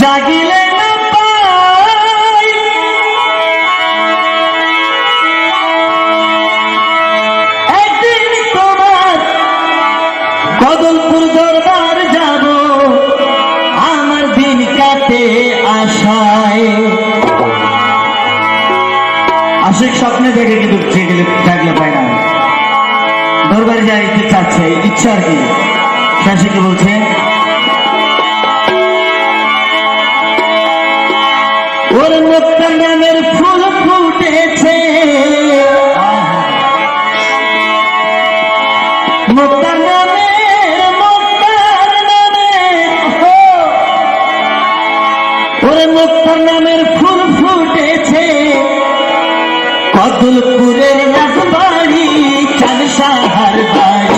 জাগিলে কদলপুর দরবার যাব, আমার দিন কাটে আশায়। আশিক স্বপ্নে দেখে কিন্তু গেলে থাকলে পায় না। দরবারে যাইতে চাচ্ছে ইচ্ছা আর কি। শাসিকে বলছে একটা ফুল ফুটেছে। মোক্তার নামের মোক্তার নামের ফুল ফুটেছে। কদলপুরের রাজবাড়ি চাল বাড়ি।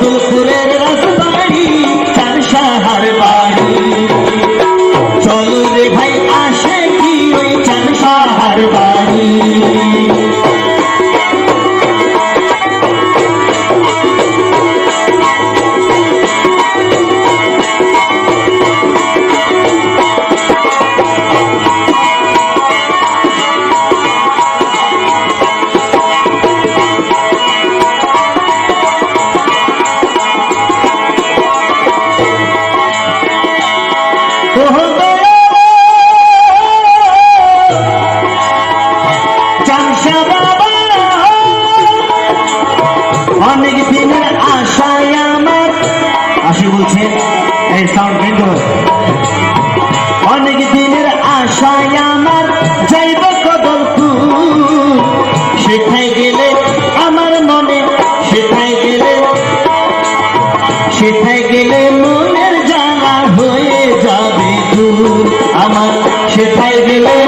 Philip Bruno. আশায় আমার যাইব কদমপুর সেথায় গেলে আমার মনে, সেথায় গেলে সেথায় গেলে মনের জানা হয়ে যাবে দূর। আমার সেথায় গেলে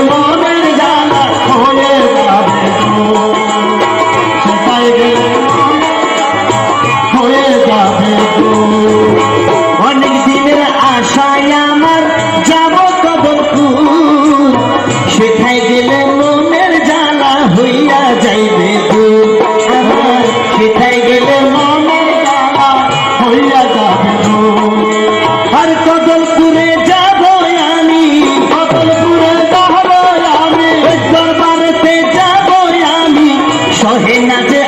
কোথায় গেলে মনের কালা হইয়া যাবে আর কদলপুরে যাব আমি, কদলপুরে যাব আমি দরবারেতে যাব আমি। সহে না যে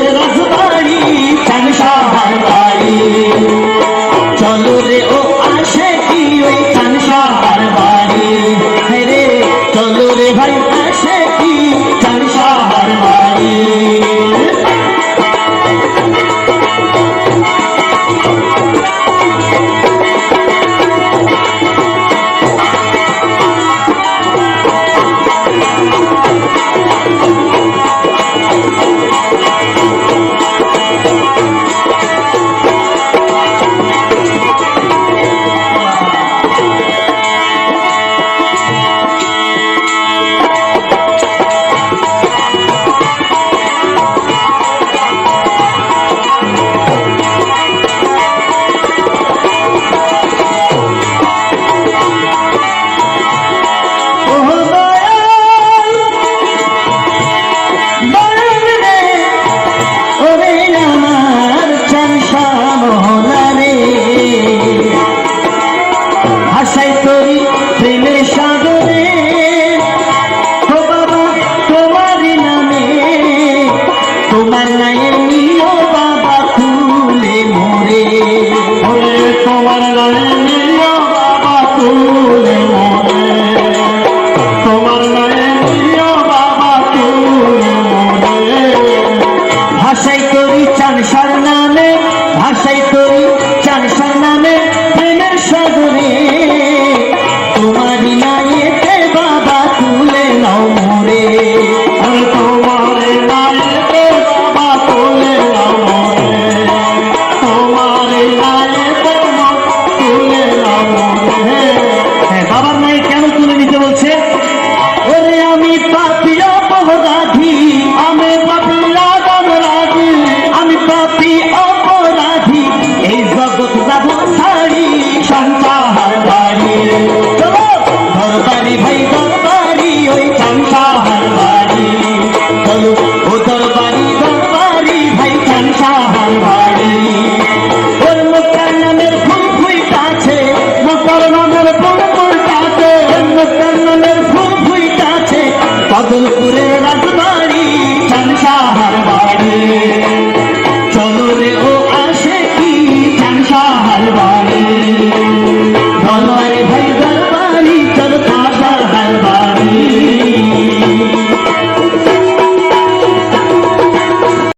रजवाडी त्यांच्या भावताई রাজশাহী তো